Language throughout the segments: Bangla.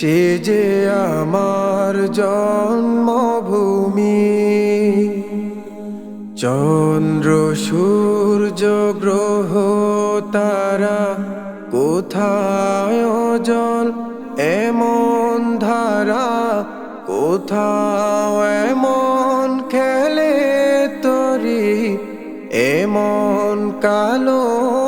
সে যে আমার জন্মভূমি। চন্দ্র, সূর্য, গ্রহ, তারা কোথায় জল এমন ধারা কোথাও এমন খেলে তরি? এমন কালো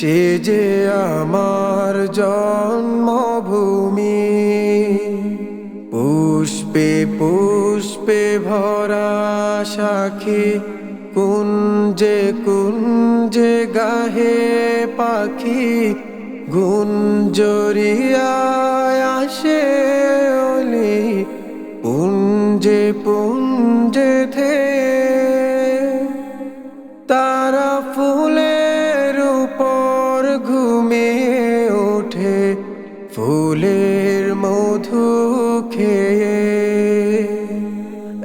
সে যে আমার জন্মভূমি। পুষ্পে পুষ্পে ভরা সাখী কুঞ্জে কুঞ্জে গাহে পাখি গুঞ্জরিয়ায় আসে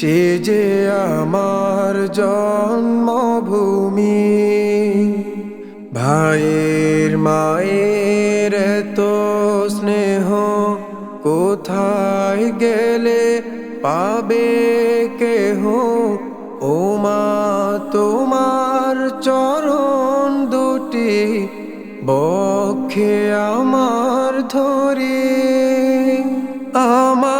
সে যে আমার জন্মভূমি, ভাইয়ের মায়ের তো স্নেহ কোথায় গেলে পাবে কেহ? ও মা, তোমার চরণ দুটি বক্ষে আমার ধরে, আমার